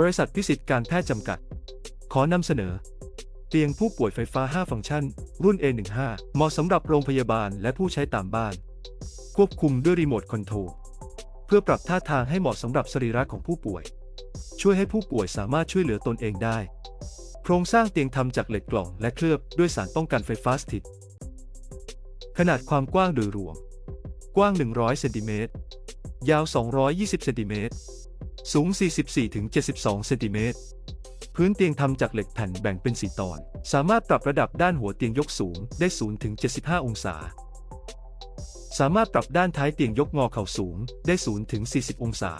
บริษัทพิสิทธิ์การแพทย์จำกัด ขอนำเสนอ เตียงผู้ป่วยไฟฟ้า 5 ฟังก์ชัน รุ่น A15 เหมาะสำหรับโรงพยาบาลและผู้ใช้ตามบ้าน ควบคุมด้วยรีโมทคอนโทรลเพื่อปรับท่าทางให้เหมาะสำหรับสรีระของผู้ป่วย ช่วยให้ผู้ป่วยสามารถช่วยเหลือตนเองได้ โครงสร้างเตียงทำจากเหล็กกล่องและเคลือบด้วยสารป้องกันไฟฟ้าสถิต ขนาดความกว้างโดยรวม กว้าง 100 เซนติเมตร ยาว 220 เซนติเมตร สูง 44-72 เซนติเมตร พื้นเตียงทำจากเหล็กแผ่นแบ่งเป็น 4 ตอน สามารถปรับระดับด้านหัวเตียงยกสูงได้ 0-75 องศา สามารถปรับด้านท้ายเตียงยกงอเข่าสูงได้ 0-40 องศา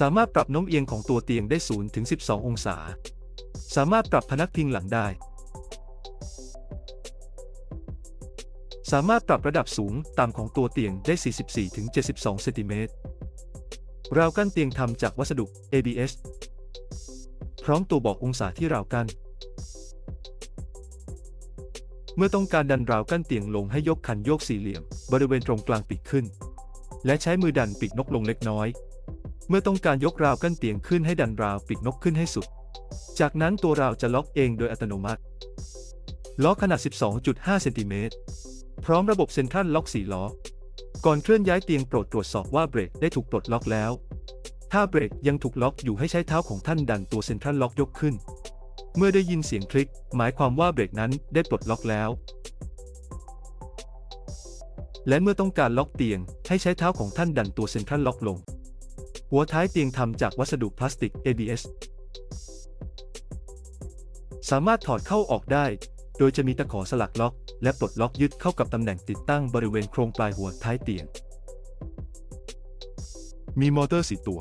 สามารถปรับโน้มเอียงของตัวเตียงได้ 0-12 องศา สามารถปรับพนักพิงหลังได้ สามารถปรับระดับสูงต่ำของตัวเตียงได้ 44-72 เซนติเมตร ราวกั้นเตียงทำจากวัสดุ ABS พร้อมตัวบอกองศาที่ราวกั้น เมื่อต้องการดันราวกั้นเตียงลงให้ยกคันโยกสี่เหลี่ยม บริเวณตรงกลางปีกขึ้น และใช้มือดันปีกนกลงเล็กน้อย เมื่อต้องการยกราวกั้นเตียงขึ้นให้ดันราวปีกนกขึ้นให้สุด จากนั้นตัวราวจะล็อกเองโดยอัตโนมัติล้อกขนาด 12.5 เซนติเมตร พร้อมระบบเซ็นทรัลล็อก4ล้อ ก่อนเคลื่อนย้ายเตียงโปรดตรวจสอบว่าเบรกได้ถูกปลดล็อกแล้ว ถ้าเบรกยังถูกล็อกอยู่ให้ใช้เท้าของท่านดันตัวเซ็นทรัลล็อกยกขึ้น เมื่อได้ยินเสียงคลิก หมายความว่าเบรกนั้นได้ปลดล็อกแล้ว และเมื่อต้องการล็อกเตียง ให้ใช้เท้าของท่านดันตัวเซ็นทรัลล็อกลง หัวท้ายเตียงทำจากวัสดุพลาสติก ABS สามารถถอดเข้าออกได้ โดยจะมีตะขอสลักล็อก และปลดล็อกยึดเข้ากับตำแหน่งติดตั้งบริเวณโครงปลายหัวท้ายเตียง มีมอเตอร์สีตัว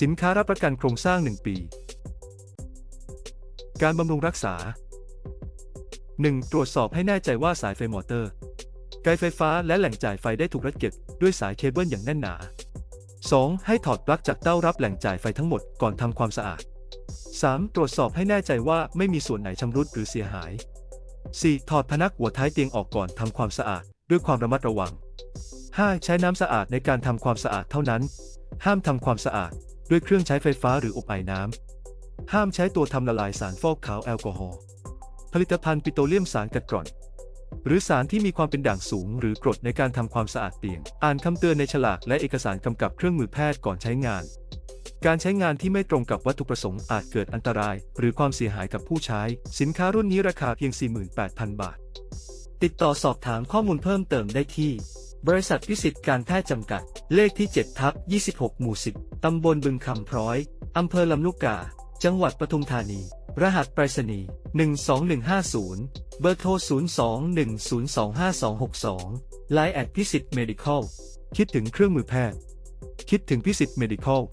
สินค้ารับประกันโครงสร้าง 1 ปี การบำรุงรักษา 1. ตรวจสอบให้แน่ใจว่าสายไฟมอเตอร์ไกลไฟฟ้าและแหล่งจ่ายไฟได้ถูกรัดเก็บด้วยสายเคเบิลอย่างแน่นหนา 2. ให้ถอดปลั๊กจากเต้ารับแหล่งจ่ายไฟทั้งหมดก่อนทำความสะอาด 3. ตรวจสอบให้แน่ใจว่าไม่มีส่วนไหนชำรุดหรือเสียหาย 4. ถอดพนักหัวท้ายเตียงออกก่อนทำความสะอาดด้วยความระมัดระวัง 5. ใช้น้ำสะอาดในการทำความสะอาดเท่านั้น ห้ามทำความสะอาดด้วยเครื่องใช้ไฟฟ้าหรืออบไอน้ำ ห้ามใช้ตัวทำละลายสารฟอกขาวแอลกอฮอล์ ผลิตภัณฑ์ปิโตรเลียมสารกัดกร่อน หรือสารที่มีความเป็นด่างสูงหรือกรดในการทำความสะอาดเตียง อ่านคำเตือนในฉลากและเอกสารกำกับเครื่องมือแพทย์ก่อนใช้งาน การใช้งานที่ไม่ตรงกับวัตถุประสงค์อาจเกิดอันตราย หรือความเสียหายกับผู้ใช้ สินค้ารุ่นนี้ราคาเพียง 48,000 บาท ติดต่อสอบถามข้อมูลเพิ่มเติมได้ที่ บริษัทพิสิทธิ์การแพทย์จำกัด เลขที่ 7 ทับ 26 หมู่ 10 ตำบลบึงคำพร้อย อำเภอลำลูกกา จังหวัดปทุมธานี รหัสไปรษณีย์ 12150 เบอร์โทร 02-1025262 ไลน์แอดพิสิทธิ์เมดิคอลคิดถึงเครื่องมือแพทย์ คิดถึงพิสิทธิ์เมดิคอล